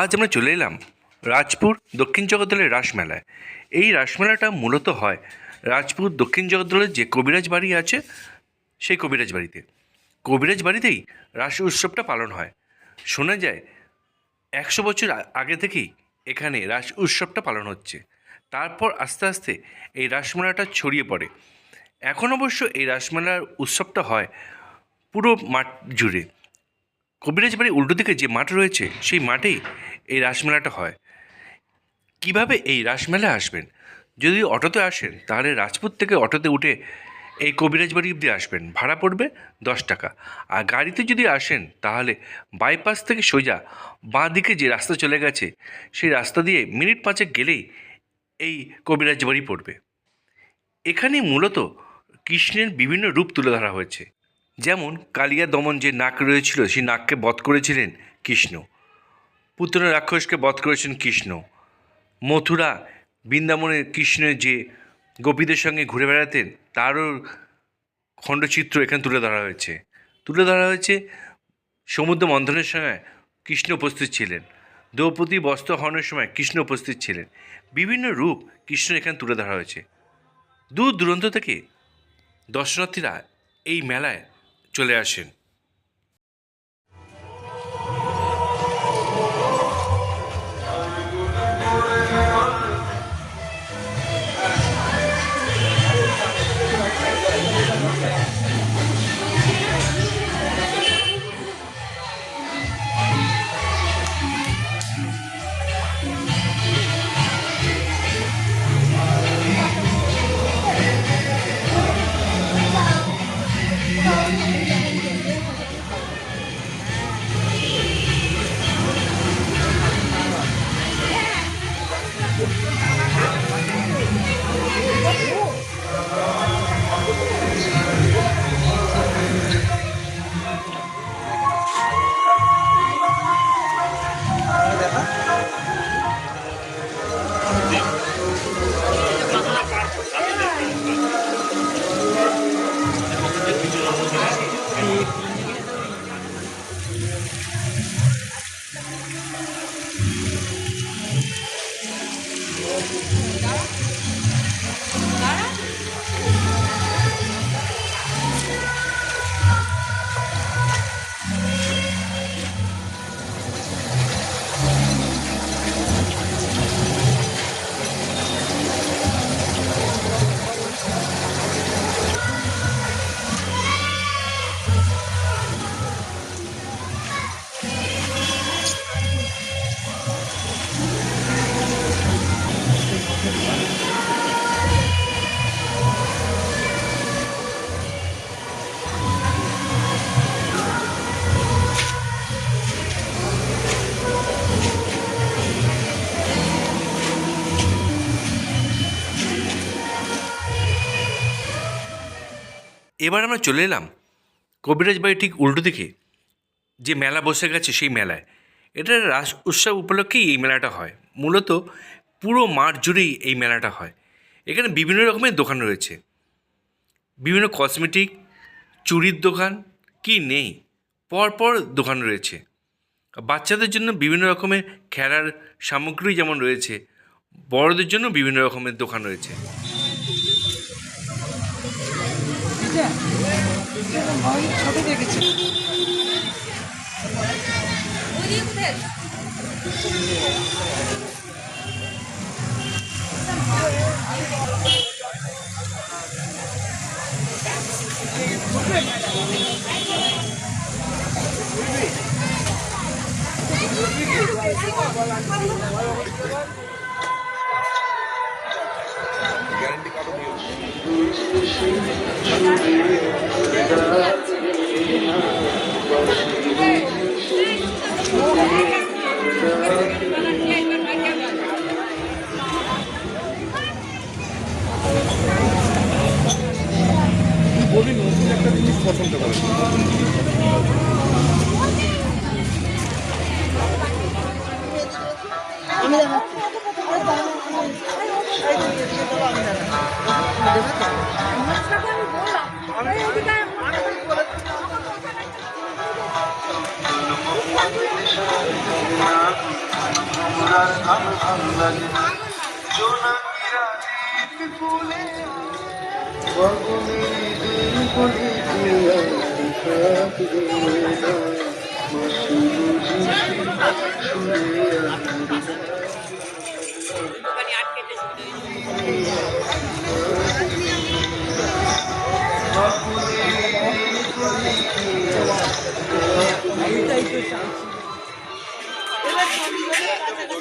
আজ আমরা চলে এলাম রাজপুর দক্ষিণ জগদ্দলের রাসমেলায়। এই রাসমেলাটা মূলত হয় রাজপুর দক্ষিণ জগদ্দলের যে কবিরাজ বাড়ি আছে, সেই কবিরাজ বাড়িতে। কবিরাজ বাড়িতেই রাস উৎসবটা পালন হয়। শোনা যায়, একশো বছর আগে থেকেই এখানে রাস উৎসবটা পালন হচ্ছে। তারপর আস্তে আস্তে এই রাসমেলাটা ছড়িয়ে পড়ে। এখন অবশ্য এই রাসমেলার উৎসবটা হয় পুরো মাঠ জুড়ে। কবিরাজ বাড়ির উল্টো দিকে যে মাঠ রয়েছে, সেই মাঠেই এই রাসমেলাটা হয়। কীভাবে এই রাসমেলা আসবেন? যদি অটোতে আসেন, তাহলে রাজপুত থেকে অটোতে উঠে এই কবিরাজ বাড়ি অব্দি আসবেন। ভাড়া পড়বে দশ টাকা। আর গাড়িতে যদি আসেন, তাহলে বাইপাস থেকে সোজা বাঁ দিকে যে রাস্তা চলে গেছে, সেই রাস্তা দিয়ে মিনিট পাঁচেক গেলেই এই কবিরাজ বাড়ি পড়বে। এখানে মূলত কৃষ্ণের বিভিন্ন রূপ তুলে ধরা হয়েছে। যেমন কালিয়া দমন যে নাক রয়েছিল, সেই নাককে বধ করেছিলেন কৃষ্ণ। পুত্র রাক্ষসকে বধ করেছেন কৃষ্ণ। মথুরা বৃন্দাবনে কৃষ্ণের যে গোপীদের সঙ্গে ঘুরে বেড়াতেন, তারও খণ্ডচিত্র এখানে তুলে ধরা হয়েছে। তুলে ধরা হয়েছে সমুদ্র মন্থনের সময় কৃষ্ণ উপস্থিত ছিলেন। দ্রৌপদী বস্ত্র হরণের সময় কৃষ্ণ উপস্থিত ছিলেন। বিভিন্ন রূপ কৃষ্ণ এখানে তুলে ধরা হয়েছে। দূর দূরান্ত থেকে দর্শনার্থীরা এই মেলায় চলে আসেন। Thank you. এবার আমরা চলে এলাম কবিরাজ বাড়ি ঠিক উল্টো দিকে, যে মেলা বসে গেছে সেই মেলায়। এটা রাস উৎসব উপলক্ষেই এই মেলাটা হয়। মূলত পুরো মাঠ জুড়েই এই মেলাটা হয়। এখানে বিভিন্ন রকমের দোকান রয়েছে। বিভিন্ন কসমেটিক চুড়ির দোকান, কি নেই, পরপর দোকান রয়েছে। বাচ্চাদের জন্য বিভিন্ন রকমের খেলার সামগ্রী যেমন রয়েছে, বড়দের জন্য বিভিন্ন রকমের দোকান রয়েছে। 이제 지금 거의 저게 되겠죠. 어디부터? বলি নতুন একটা জিনিস পছন্দ করে আমি ভালো ভালো লাগে জোনাকিরা ফুলে গগনে দিন বলে তুই আর থাকবে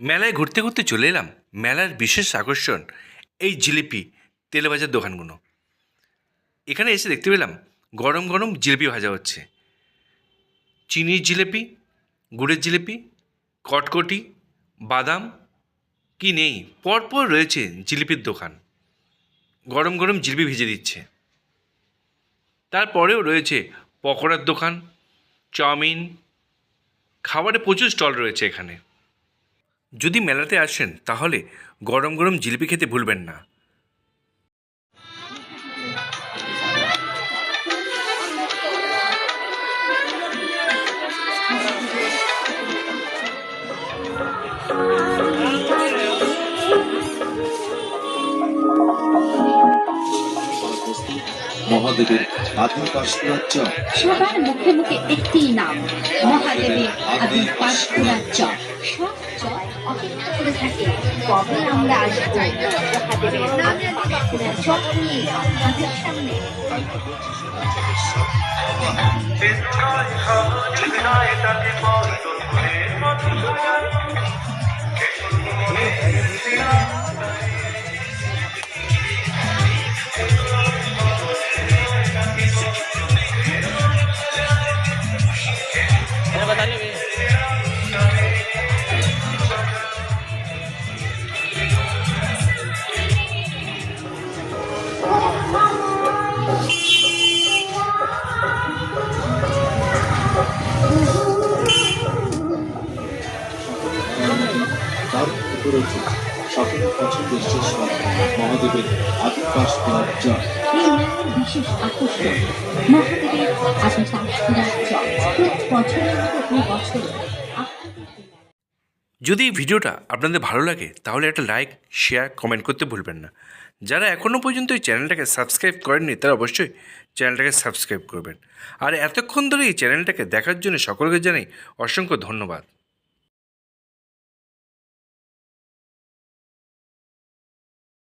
মেলায় ঘুরতে ঘুরতে চলে এলাম। মেলার বিশেষ আকর্ষণ এই জিলিপি, তেলেভাজার দোকানগুলো। এখানে এসে দেখতে পেলাম, গরম গরম জিলিপি ভাজা হচ্ছে। চিনির জিলিপি, গুড়ের জিলিপি, কটকটি, বাদাম, কি নেই, পরপর রয়েছে জিলিপির দোকান। গরম গরম জিলিপি ভেজে দিচ্ছে। তারপরেও রয়েছে পকোড়ার দোকান, চাউমিন, খাবারে প্রচুর স্টল রয়েছে এখানে। যদি মেলাতে আসেন তাহলে গরম গরম জিলিপি খেতে ভুলবেন না। মহাদেবের আদি পার্শ্বরাজ্য সবার মুখে মুখে একটি নাম। মহাদেবের আদি পাঁশকুড়ার থাকে কবে আমরা আসব মহাদেবের আদি পাঁশকুড়ার চর নিয়ে আপনাদের সামনে নয় সহজ নয় তাকে উপরে সকল পছন্দের শেষ মহাদেবের এই বিশেষ আকর্ষণ। মহাদেবের বছরের মতো বছর আপনাদের এই মেলা যদি এই ভিডিওটা আপনাদের ভালো লাগে তাহলে একটা লাইক শেয়ার কমেন্ট করতে ভুলবেন না। যারা এখনও পর্যন্ত এই চ্যানেলটাকে সাবস্ক্রাইব করেননি তারা অবশ্যই চ্যানেলটাকে সাবস্ক্রাইব করবেন। আর এতক্ষণ ধরে এই চ্যানেলটাকে দেখার জন্য সকলকে জানাই অসংখ্য ধন্যবাদ।